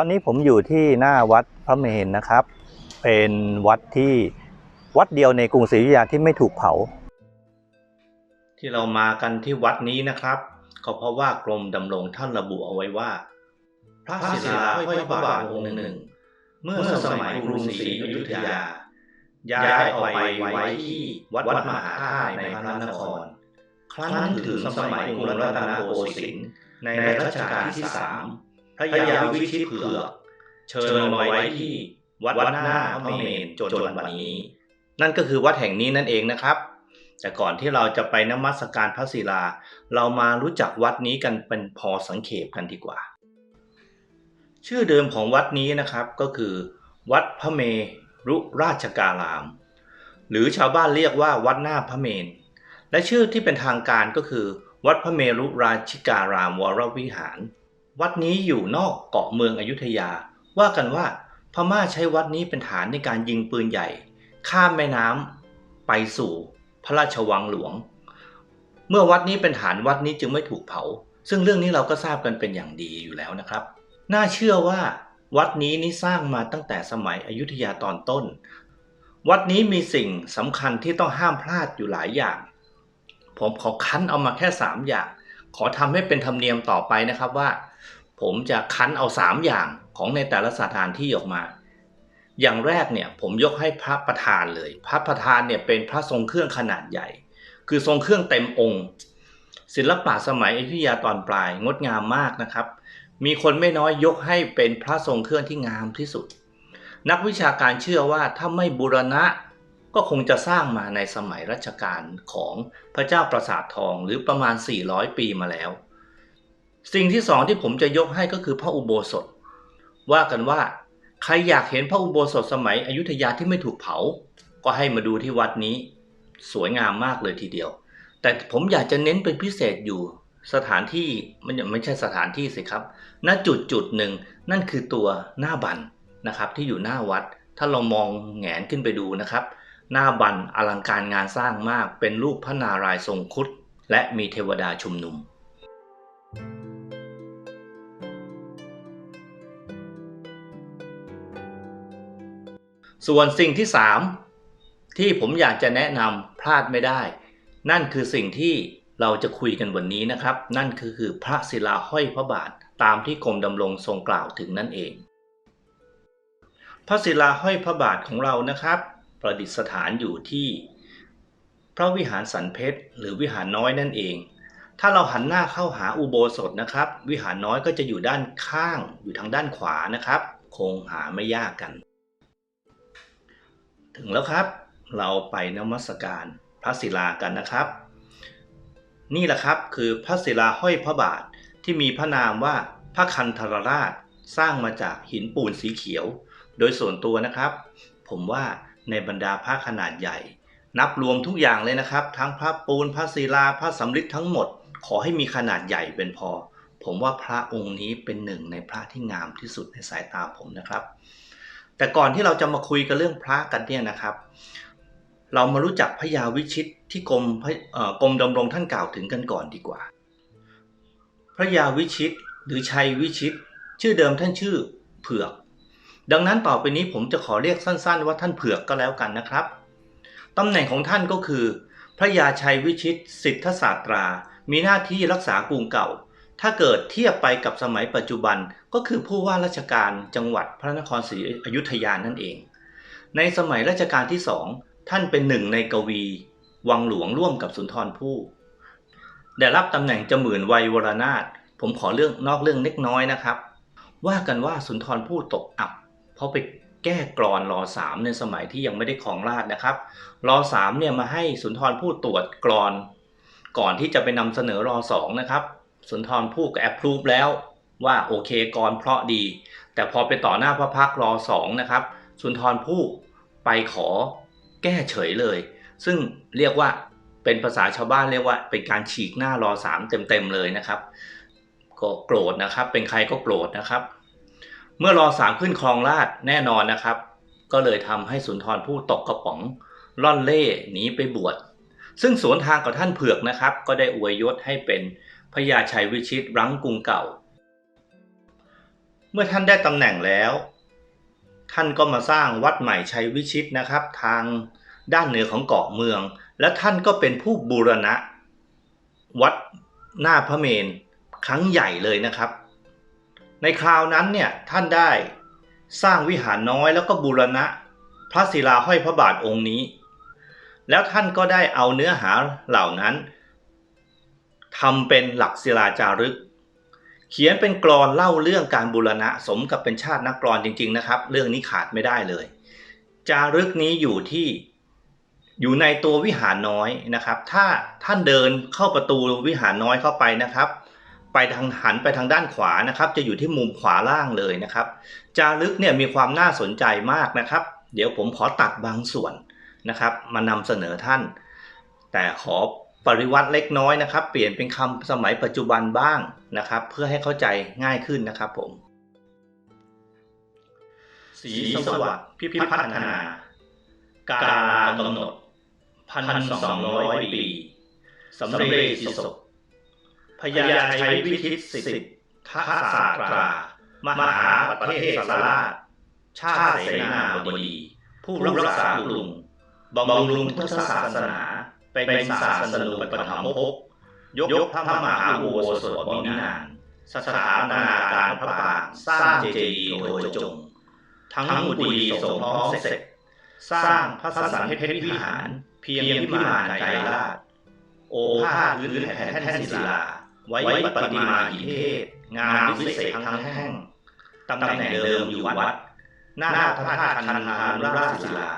อนนี้ผมอยู่ที่หน้าวัดพระเมรุนะครับ เป็นวัดที่วัดเดียวในกรุงศรีอยุธยาที่ไม่ถูกเผา ที่เรามากันที่วัดนี้นะครับ ก็เพราะว่ากรมดำรงท่านระบุเอาไว้ว่า พระศิลาห้อยพระบาทองค์หนึ่งเมื่อสมัยกรุงศรีอยุธยา ย้ายเอาไปไว้ที่วัดมหาธาตุในพระนคร ครั้นถึงสมัยกรุงรัตนโกสินทร์ในรัชกาลที่สาม พระยาวิชิตเผือกเชิญมาไว้ที่วัดวัดหน้าพระเมรุจนวันนี้ นั่นก็คือวัดแห่งนี้นั่นเองนะครับ แต่ก่อนที่เราจะไปนมัสการพระศิลา เรามารู้จักวัดนี้กันเป็นพอสังเขปกันดีกว่า ชื่อเดิมของวัดนี้นะครับก็คือ วัดพระเมรุราชการาม หรือชาวบ้านเรียกว่าวัดหน้าพระเมรุและชื่อที่เป็นทางการก็คือ วัดพระเมรุราชิการามวรวิหาร วัดนี้อยู่นอกเกาะเมืองอยุธยา ว่ากันว่าพม่าใช้วัดนี้เป็นฐานในการยิงปืนใหญ่ ข้ามแม่น้ำไปสู่พระราชวังหลวง เมื่อวัดนี้เป็นฐานวัดนี้จึงไม่ถูกเผา ซึ่งเรื่องนี้เราก็ทราบกันเป็นอย่างดีอยู่แล้วนะครับ น่าเชื่อว่า วัดนี้นี่สร้างมาตั้งแต่สมัยอยุธยาตอนต้น วัดนี้มีสิ่งสำคัญที่ต้องห้ามพลาดอยู่หลายอย่าง ผมขอคั้นเอามาแค่ 3 อย่าง ขอทำให้เป็นธรรมเนียมต่อไปนะครับว่า ผมจะคั้นเอา 3 อย่างของในแต่ละสถานที่ออกมา อย่างแรกเนี่ยผมยกให้พระประธานเลย พระประธานเนี่ยเป็นพระทรงเครื่องขนาดใหญ่ คือทรงเครื่องเต็มองค์ ศิลปะสมัยอยุธยาตอนปลายงดงามมากนะครับ มีคนไม่น้อยยกให้เป็นพระทรงเครื่องที่งามที่สุด นักวิชาการเชื่อว่าถ้าไม่บูรณะก็คงจะสร้างมาในสมัยรัชกาลของพระเจ้าประสาททองหรือประมาณ 400 ปีมาแล้ว สิ่งที่สองที่ผมจะยกให้ก็คือพระอุโบสถ ว่ากันว่าใครอยากเห็นพระอุโบสถสมัยอยุธยาที่ไม่ถูกเผา ก็ให้มาดูที่วัดนี้ สวยงามมากเลยทีเดียว แต่ผมอยากจะเน้นเป็นพิเศษอยู่สถานที่มันยังไม่ใช่สถานที่สิครับ ณจุดจุดหนึ่งนั่นคือตัวหน้าบันนะครับที่อยู่หน้าวัด ถ้าเรามองแหงนขึ้นไปดูนะครับ หน้าบันอลังการงานสร้างมากเป็นรูปพระนารายณ์ทรงครุฑและมีเทวดาชุมนุม ส่วนสิ่งที่ 3 ที่ผมอยากจะแนะนำพลาดไม่ได้ นั่นคือสิ่งที่เราจะคุยกันวันนี้นะครับ นั่นคือคือพระศิลาห้อยพระบาทตามที่กรมดำรงทรงกล่าวถึงนั่นเอง พระศิลาห้อยพระบาทของเรานะครับ ประดิษฐานอยู่ที่ พระวิหารสันเพชรหรือวิหารน้อยนั่นเอง ถ้าเราหันหน้าเข้าหาอุโบสถนะครับ วิหารน้อยก็จะอยู่ด้านข้าง อยู่ทางด้านขวานะครับ คงหาไม่ยากกัน ถึงแล้วครับ เราไปนมัสการพระศิลากันนะครับ นี่แหละครับคือพระศิลาห้อยพระบาทที่มีพระนามว่าพระคันธรราชสร้างมาจากหินปูนสีเขียว โดยส่วนตัวนะครับ ผมว่าในบรรดาพระขนาดใหญ่ นับรวมทุกอย่างเลยนะครับ ทั้งพระปูนพระศิลาพระสำริดทั้งหมด ขอให้มีขนาดใหญ่เป็นพอ ผมว่าพระองค์นี้เป็นหนึ่งในพระที่งามที่สุดในสายตาผมนะครับ แต่ก่อนที่เราจะมาคุยกันเรื่องพระกันเนี่ยนะครับ เรามารู้จักพระยาวิชิตที่กรมกรมดำรงท่านกล่าวถึงกันก่อนดีกว่า พระยาวิชิตหรือชัยวิชิต ชื่อเดิมท่านชื่อเผือกดังนั้นต่อไปนี้ผมจะขอเรียกสั้นๆ ว่าท่านเผือกก็แล้วกันนะครับ ตำแหน่งของท่านก็คือ พระยาชัยวิชิต สิทธศาสตรา มีหน้าที่รักษากรุงเก่า ถ้าเกิดเทียบไปกับสมัยปัจจุบันก็คือผู้ว่าราชการจังหวัดพระนครศรีอยุธยานั่นเอง ในสมัยรัชกาลที่สองท่านเป็นหนึ่งในกวี วังหลวงร่วมกับสุนทรภู่ได้รับตำแหน่งจมื่นวัยวรนาถผมขอเรื่องนอกเรื่องเล็กน้อยนะครับ ว่ากันว่าสุนทรภู่ตกอับ เพราะไปแก้กรอนรอสามในสมัยที่ยังไม่ได้ของราชนะครับรอสามเนี่ยมาให้สุนทรภู่ตรวจกรอน ก่อนที่จะไปนำเสนอรอสองนะครับสุนทรภู่ก็แอปพรูฟแล้วว่าโอเคกรเพราะดี แต่พอไปต่อหน้าพระพักร์รอสองนะครับสุนทรภู่ไปขอแก้เฉยเลย ซึ่งเรียกว่าเป็นภาษาชาวบ้านเรียกว่าเป็นการฉีกหน้ารอสามเต็มๆเลยนะครับ ก็โกรธนะครับ เป็นใครก็โกรธนะครับ เมื่อรอสามขึ้นครองราชแน่นอนนะครับ ก็เลยทำให้สุนทรภู่ตกกระป๋องล่อนเล่หนีไปบวช ซึ่งสวนทางกับท่านเผือกนะครับ ก็ได้อวยยศให้เป็นพญาชัยวิชิตรังกรุงเก่า เมื่อท่านได้ตำแหน่งแล้ว ท่านก็มาสร้างวัดใหม่ชัยวิชิตนะครับ ทางด้านเหนือของเกาะเมือง และท่านก็เป็นผู้บูรณะ วัดหน้าพระเมรุครั้งใหญ่เลยนะครับ ในคราวนั้นเนี่ยท่านได้สร้างวิหารน้อยแล้วก็บูรณะ พระศิลาห้อยพระบาทองค์นี้ แล้วท่านก็ได้เอาเนื้อหาเหล่านั้นทำเป็นหลักศิลาจารึก เขียนเป็นกรอนเล่าเรื่องการบูรณะสมกับเป็นชาตินักกรอนจริง ๆนะครับ เรื่องนี้ขาดไม่ได้เลย จารึกนี้อยู่ที่อยู่ในตัววิหารน้อยนะครับ ถ้าท่านเดินเข้าประตูวิหารน้อยเข้าไปนะครับ ไปทางหันไปทางด้านขวานะครับ จะอยู่ที่มุมขวาล่างเลยนะครับ จารึกเนี่ยมีความน่าสนใจมากนะครับ เดี๋ยวผมขอตัดบางส่วน นะครับมานำเสนอท่าน แต่ขอปริวัติเล็กน้อยนะครับ เปลี่ยนเป็นคำสมัยปัจจุบันบ้างนะครับ เพื่อให้เข้าใจง่ายขึ้นนะครับผม สีสวัสดิ์พิพัฒนา การกำหนดพันสองร้อยปีสำเร็จสิศกพญาชัยวิชิตสิทธิ์ทศาตรามหาประเทศสราชชาติเสนาบดี ผู้รักษากรุง บำรุงพุทธศาสนา เป็นศาสนูปถัมภกยกพระมหาอุโบสถวินานสถาปนาการพระปางสร้างเจดีย์โดยจง ทั้งมุดีสงพร้อมเสร็จ สร้างพระสันเพชรวิหาร เพียงพิมานไกรลาดโอภาพื้นแผ่นแท่นศิลา ไว้ปฏิมาหินเทพงามวิเศษทั้งแท่งตำแหน่งเดิมอยู่วัด หน้าพระธาตุคันธานุราชศิลา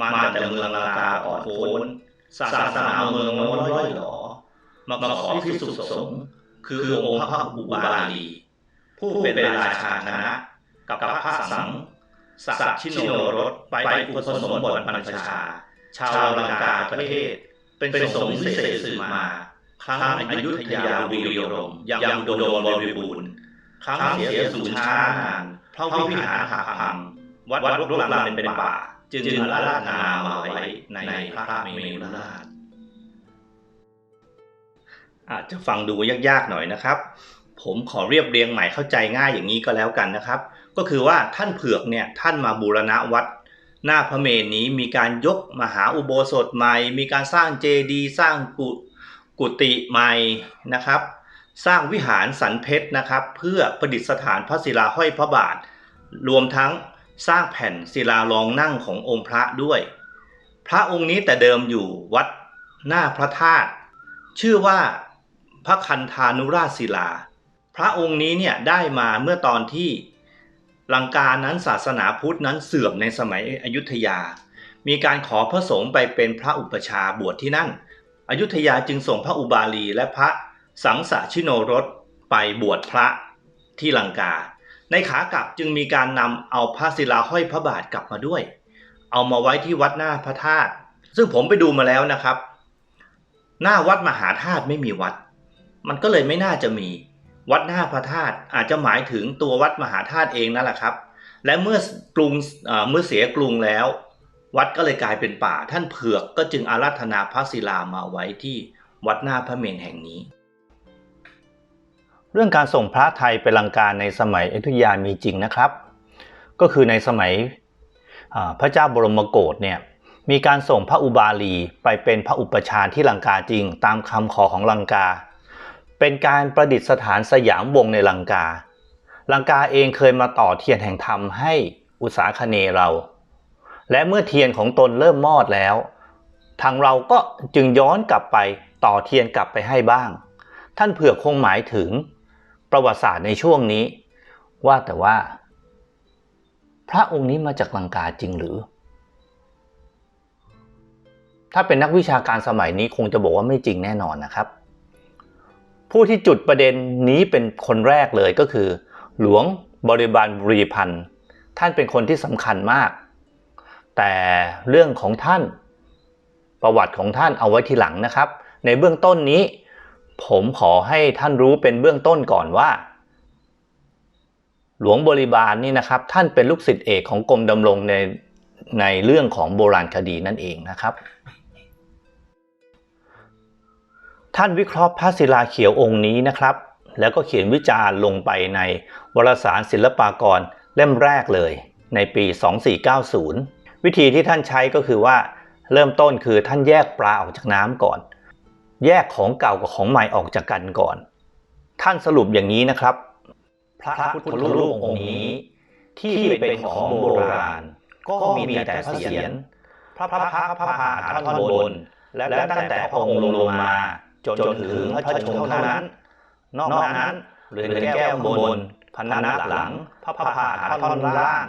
มาแต่เมืองลากาอ่อนโพ้นศาสนาเมืองโน้นร้อยหลอมาขอพิสุสงฆ์คือองค์พระอุบาลีผู้เป็นราชาคณะกับพระสังสักชิโนรสไปกุศลบทบรรพชา ชาวลังกาประเทศเป็นสงฆ์วิเศษสืบมาครั้งอยุธยาวีรยมยังโดนบริบูรณ์ครั้งเสียสูญช้านานเพราะวิหารหักพังวัดวัดลุกลามเป็นป่า จึงอาราธนามาไว้ในพระเมรุราชอาจจะฟังดูยากๆหน่อยนะครับ ผมขอเรียบเรียงใหม่เข้าใจง่ายอย่างนี้ก็แล้วกันนะครับ ก็คือว่าท่านเผือกเนี่ยท่านมาบูรณะวัด หน้าพระเมรุนี้มีการยกมหาอุโบสถใหม่ มีการสร้างเจดีย์สร้างกุกุฏิใหม่นะครับ สร้างวิหารสันเพชรนะครับ เพื่อประดิษฐานพระศิลาห้อยพระบาท รวมทั้ง สร้างแผ่นศิลารองนั่งขององค์พระด้วย พระองค์นี้แต่เดิมอยู่วัดหน้าพระธาตุชื่อว่าพระคันธานุราชศิลา พระองค์นี้เนี่ยได้มาเมื่อตอนที่ลังกานั้นศาสนาพุทธนั้นเสื่อมในสมัยอยุธยา มีการขอพระสงฆ์ไปเป็นพระอุปชาบวชที่นั่น อยุธยาจึงส่งพระอุบาลีและพระสังสะชิโนรสไปบวชพระที่ลังกา ในขากลับจึงมีการนำเอาพระศิลาห้อยพระบาทกลับมาด้วย เอามาไว้ที่วัดหน้าพระธาตุซึ่งผมไปดูมาแล้วนะครับ หน้าวัดมหาธาตุไม่มีวัด มันก็เลยไม่น่าจะมี วัดหน้าพระธาตุอาจจะหมายถึงตัววัดมหาธาตุเองนั่นแหละครับ และเมื่อกรุงเมื่อเสียกรุงแล้ว วัดก็เลยกลายเป็นป่า ท่านเผือกก็จึงอาราธนาพระศิลามาไว้ที่วัดหน้าพระเมรุแห่งนี้ เรื่องการส่งพระไทยไปลังกาในสมัยอยุธยามีจริงนะครับ ก็คือในสมัยพระเจ้าบรมโกศเนี่ยมีการส่งพระอุบาลีไปเป็นพระอุปชาที่ลังกาจริง ตามคำขอของลังกา เป็นการประดิษฐานสยามวงในลังกา ลังกาเองเคยมาต่อเทียนแห่งธรรมให้อุสาคเนเรา และเมื่อเทียนของตนเริ่มมอดแล้ว ทางเราก็จึงย้อนกลับไปต่อเทียนกลับไปให้บ้าง ท่านเผื่อคงหมายถึง ประวัติศาสตร์ในช่วงนี้ ว่าแต่ว่า พระองค์นี้มาจากลังกาจริงหรือ ถ้าเป็นนักวิชาการสมัยนี้คงจะบอกว่าไม่จริงแน่นอนนะครับ ผู้ที่จุดประเด็นนี้เป็นคนแรกเลยก็คือ หลวงบริบาลบุรีพันธ์ท่านเป็นคนที่สำคัญมาก แต่เรื่องของท่านประวัติของท่านเอาไว้ทีหลังนะครับ ในเบื้องต้นนี้ ผมขอให้ท่านรู้เป็นเบื้องต้นก่อนว่า หลวงบริบาลนี่นะครับ ท่านเป็นลูกศิษย์เอกของกรมดำรงในในเรื่องของโบราณคดีนั่นเองนะครับ ท่านวิเคราะห์พระศิลาเขียวองค์นี้นะครับ แล้วก็เขียนวิจารณ์ลงไปในวารสารศิลปากรเล่มแรกเลย ในปี 2490 วิธีที่ท่านใช้ก็คือว่า เริ่มต้นคือท่านแยกปลาออกจากน้ำก่อน แยกของเก่ากับของใหม่ออกจากกันก่อน ท่านสรุปอย่างนี้นะครับ พระพุทธรูปองค์นี้ ที่เป็นของโบราณ ก็มีแต่พระเศียรพระพักตร์พระพาท่อนบน และตั้งแต่พระองค์ลงมา จนถึงพระชงเท่านั้น นอกนั้นเรือนแก้วบนพนักหลัง พระพระพาท่อนล่าง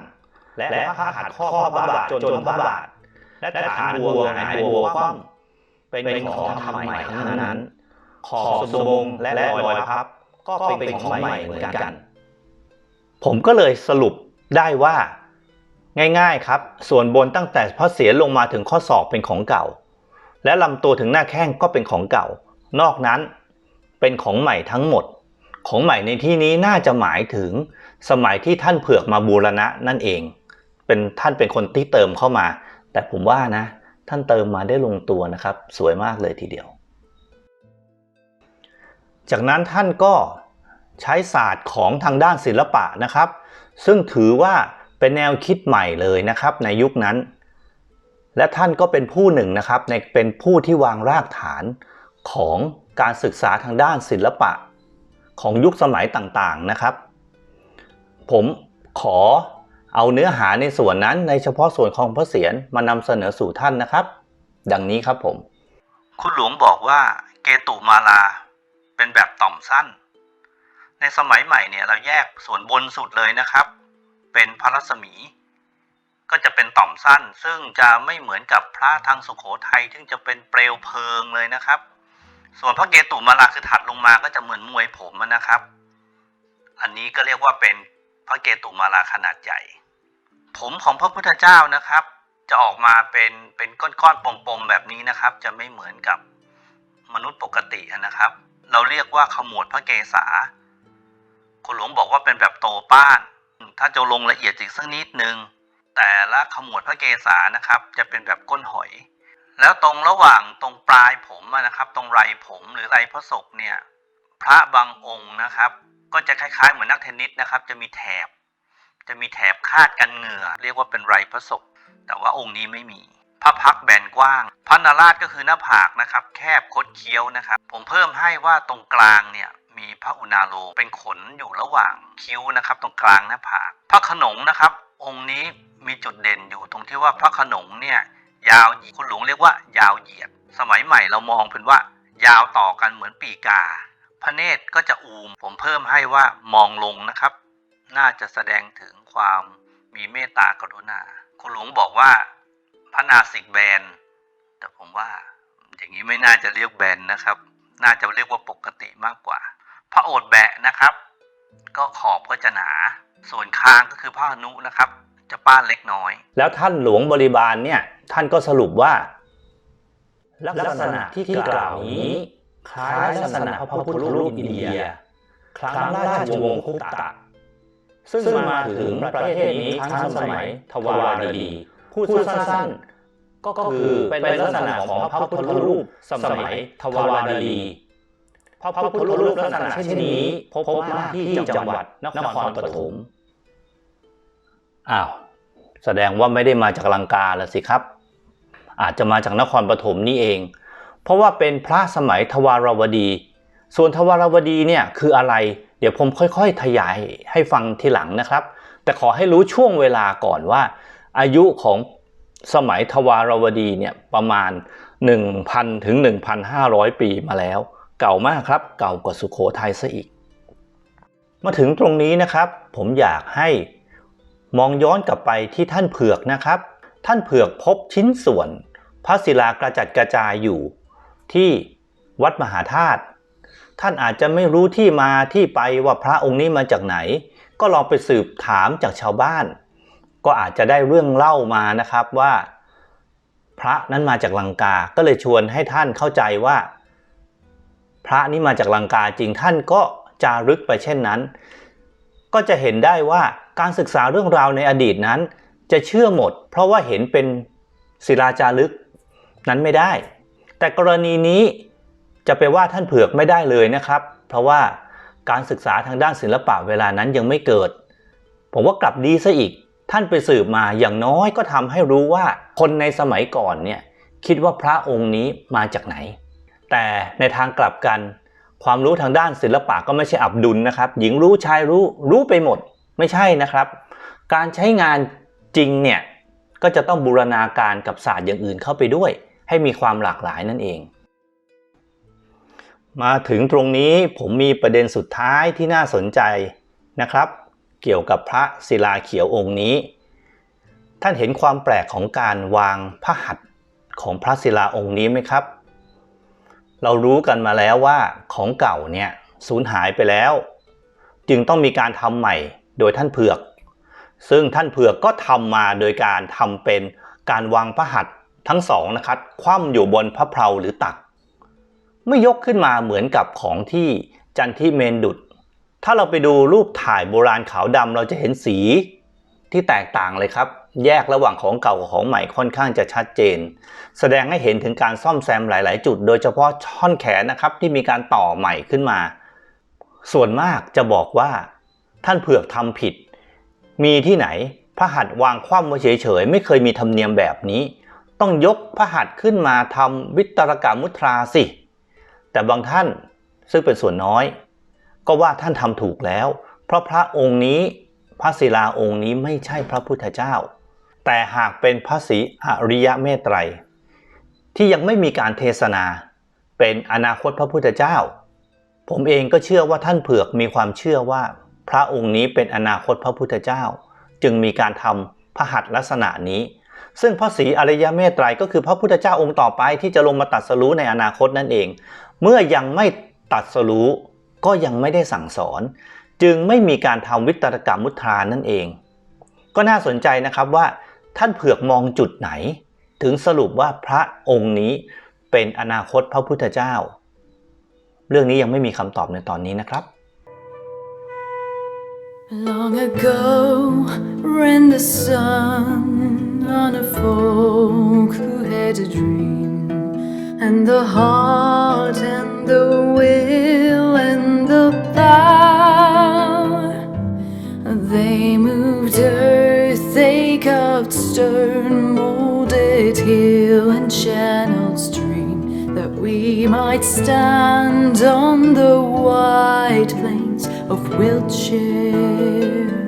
และพระหัตถ์ข้อพระบาทจนพระบาทและฐานบัวหายบัวคว่ำ เป็นของทำใหม่ทั้งนั้น ขอบสบงและรอยพับ ก็เป็นของใหม่เหมือนกัน ผมก็เลยสรุปได้ว่า ง่ายๆครับ ส่วนบนตั้งแต่พระเศียรลงมาถึงข้อศอกเป็นของเก่า และลำตัวถึงหน้าแข้งก็เป็นของเก่า นอกนั้นเป็นของใหม่ทั้งหมด ของใหม่ในที่นี้น่าจะหมายถึงสมัยที่ท่านเผือกมาบูรณะนั่นเอง เป็นท่านเป็นคนที่เติมเข้ามา แต่ผมว่านะ ท่านเติมมาได้ลงตัวนะครับ สวยมากเลยทีเดียว จากนั้นท่านก็ใช้ศาสตร์ของทางด้านศิลปะนะครับ ซึ่งถือว่าเป็นแนวคิดใหม่เลยนะครับในยุคนั้น และท่านก็เป็นผู้หนึ่งนะครับในเป็นผู้ที่วางรากฐานของการศึกษาทางด้านศิลปะ ของยุคสมัยต่างๆนะครับ ผมขอ เอาเนื้อหาในส่วนนั้นในเฉพาะส่วนของพระเศียรมานำเสนอสู่ท่านนะครับ ดังนี้ครับผม คุณหลวงบอกว่าเกตุมาลา เป็นแบบต่อมสั้น ในสมัยใหม่เนี่ยเราแยกส่วนบนสุดเลยนะครับ เป็นพระรัศมี ก็จะเป็นต่อมสั้น ซึ่งจะไม่เหมือนกับพระทางสุโขทัยซึ่งจะเป็นเปลวเพลิงเลยนะครับ ส่วนพระเกตุมาลาคือถัดลงมาก็จะเหมือนมวยผมนะครับ อันนี้ก็เรียกว่าเป็นพระเกตุมาลาขนาดใหญ่ ผมของพระพุทธเจ้านะครับ จะออกมาเป็นเป็นก้อนๆปมๆแบบนี้นะครับ จะไม่เหมือนกับมนุษย์ปกตินะครับ เราเรียกว่าขมวดพระเกศาคุณหลวงบอกว่าเป็นแบบโตป้าน ถ้าจะลงละเอียดอีกสักนิดนึง แต่ละขมวดพระเกศานะครับ จะเป็นแบบก้นหอย แล้วตรงระหว่างตรงปลายผมนะครับ ตรงไรผมหรือไรพระศกเนี่ย พระบางองค์นะครับ ก็จะคล้ายๆเหมือนนักเทนนิสนะครับ จะมีแถบ จะมีแถบคาดกันเหงื่อ เรียกว่าเป็นไรพระศกแต่ว่าองค์นี้ไม่มี พระพักแบนกว้าง พระนาราชก็คือหน้าผากนะครับ แคบคดเคี้ยวนะครับ ผมเพิ่มให้ว่าตรงกลางเนี่ยมีพระอุณาโลเป็นขนอยู่ระหว่างคิ้วนะครับ ตรงกลางหน้าผาก พระขนงนะครับ องค์นี้มีจุดเด่นอยู่ตรงที่ว่าพระขนงเนี่ยยาวคุณหลวงเรียกว่ายาวเหยียด สมัยใหม่เรามองเป็นว่ายาวต่อกันเหมือนปีกา พระเนตรก็จะอูม ผมเพิ่มให้ว่ามองลงนะครับ น่าจะแสดงถึง ความมีเมตตากรุณา คุณหลวงบอกว่าพระนาสิกแบน แต่ผมว่าอย่างนี้ไม่น่าจะเรียกแบนนะครับ น่าจะเรียกว่าปกติมากกว่า พระโอษฐ์แบะนะครับ ก็ขอบก็จะหนา ส่วนคางก็คือพระอนุนะครับ จะป้านเล็กน้อย แล้วท่านหลวงบริบาลเนี่ยท่านก็สรุปว่า ลักษณะที่กล่าวนี้ คล้ายลักษณะพระพุทธรูปอินเดีย ครั้งราชวงศ์คุตตะ ซึ่งมาถึงประเทศนี้ครั้งสมัยทวารวดี พูดสั้นๆ ก็คือเป็นลักษณะของพระพุทธรูปสมัยทวารวดี พระพุทธรูปลักษณะเช่นนี้พบมากที่จังหวัดนครปฐมอ้าว แสดงว่าไม่ได้มาจากลังกาแล้วสิครับ อาจจะมาจากนครปฐมนี่เอง เพราะว่าเป็นพระสมัยทวารวดี ส่วนทวารวดีเนี่ยคืออะไร เดี๋ยวผมค่อยๆขยายให้ฟังทีหลังนะครับ แต่ขอให้รู้ช่วงเวลาก่อนว่า อายุของสมัยทวารวดีเนี่ยประมาณ 1,000 ถึง 1,500 ปีมาแล้ว เก่ามากครับ เก่ากว่าสุโขทัยซะอีก มาถึงตรงนี้นะครับ ผมอยากให้มองย้อนกลับไปที่ท่านเผือกนะครับ ท่านเผือกพบชิ้นส่วนพระศิลากระจัดกระจายอยู่ที่วัดมหาธาตุ ท่านอาจจะไม่รู้ที่มาที่ไปว่าพระองค์นี้มาจากไหน ก็ลองไปสืบถามจากชาวบ้าน ก็อาจจะได้เรื่องเล่ามานะครับว่า พระนั้นมาจากลังกา ก็เลยชวนให้ท่านเข้าใจว่า พระนี้มาจากลังกาจริงท่านก็จารึกไปเช่นนั้น ก็จะเห็นได้ว่าการศึกษาเรื่องราวในอดีตนั้น จะเชื่อหมด เพราะว่าเห็นเป็นศิลาจารึกนั้นไม่ได้ แต่กรณีนี้ จะไปว่าท่านเผือกไม่ได้เลยนะครับ เพราะว่าการศึกษาทางด้านศิลปะเวลานั้นยังไม่เกิด ผมว่ากลับดีซะอีก ท่านไปสืบมาอย่างน้อยก็ทำให้รู้ว่าคนในสมัยก่อนเนี่ยคิดว่าพระองค์นี้มาจากไหน แต่ในทางกลับกัน ความรู้ทางด้านศิลปะก็ไม่ใช่อับดุลนะครับ หญิงรู้ชายรู้รู้ไปหมดไม่ใช่นะครับ การใช้งานจริงเนี่ยก็จะต้องบูรณาการกับศาสตร์อย่างอื่นเข้าไปด้วย ให้มีความหลากหลายนั่นเอง มาถึงตรงนี้ผมมีประเด็นสุดท้ายที่น่าสนใจนะครับ เกี่ยวกับพระศิลาเขียวองค์นี้ ท่านเห็นความแปลกของการวางพระหัตถ์ของพระศิลาองค์นี้ไหมครับ เรารู้กันมาแล้วว่าของเก่าเนี่ยสูญหายไปแล้ว จึงต้องมีการทำใหม่โดยท่านเผือก ซึ่งท่านเผือกก็ทำมาโดยการทำเป็นการวางพระหัตถ์ทั้งสองนะครับคว่ำอยู่บนพระเพลาหรือตัก ไม่ยกขึ้นมาเหมือนกับของที่จันทิเมนดุด ถ้าเราไปดูรูปถ่ายโบราณขาวดำเราจะเห็นสีที่แตกต่างเลยครับ แยกระหว่างของเก่ากับของใหม่ค่อนข้างจะชัดเจน แสดงให้เห็นถึงการซ่อมแซมหลาย ๆ จุด โดยเฉพาะช่อนแขนนะครับที่มีการต่อใหม่ขึ้นมา ส่วนมากจะบอกว่าท่านเผือกทำผิด มีที่ไหนพระหัตถ์วางคว่ำไว้เฉย ๆ ไม่เคยมีธรรมเนียมแบบนี้ ต้องยกพระหัตถ์ขึ้นมาทำวิตรกรรมมุทราสิ แต่บางท่านซึ่งเป็นส่วนน้อย ก็ว่าท่านทำถูกแล้ว เพราะพระองค์นี้พระศิลาองค์นี้ไม่ใช่พระพุทธเจ้า แต่หากเป็นพระศรีอริยะเมตไตร ที่ยังไม่มีการเทศนา เป็นอนาคตพระพุทธเจ้า ผมเองก็เชื่อว่าท่านเผือกมีความเชื่อว่า พระองค์นี้เป็นอนาคตพระพุทธเจ้า จึงมีการทำพระหัตถ์ลักษณะนี้ ซึ่งพระศรีอริยเมตไตรก็คือพระพุทธเจ้าองค์ต่อไปที่จะลงมาตัดสรู้ในอนาคตนั่นเอง เมื่อยังไม่ตัดสรู้ก็ยังไม่ได้สั่งสอน จึงไม่มีการทำวิตรกรรมมุทรานั่นเอง ก็น่าสนใจนะครับว่าท่านเผือกมองจุดไหน ถึงสรุปว่าพระองค์นี้เป็นอนาคตพระพุทธเจ้า เรื่องนี้ยังไม่มีคำตอบในตอนนี้นะครับ Long ago, ran the sun on a folk who had a dream, and the heart and the will and the power. They moved earth, they carved stone, molded hill and channeled stream, that we might stand on the wide plains of Wiltshire.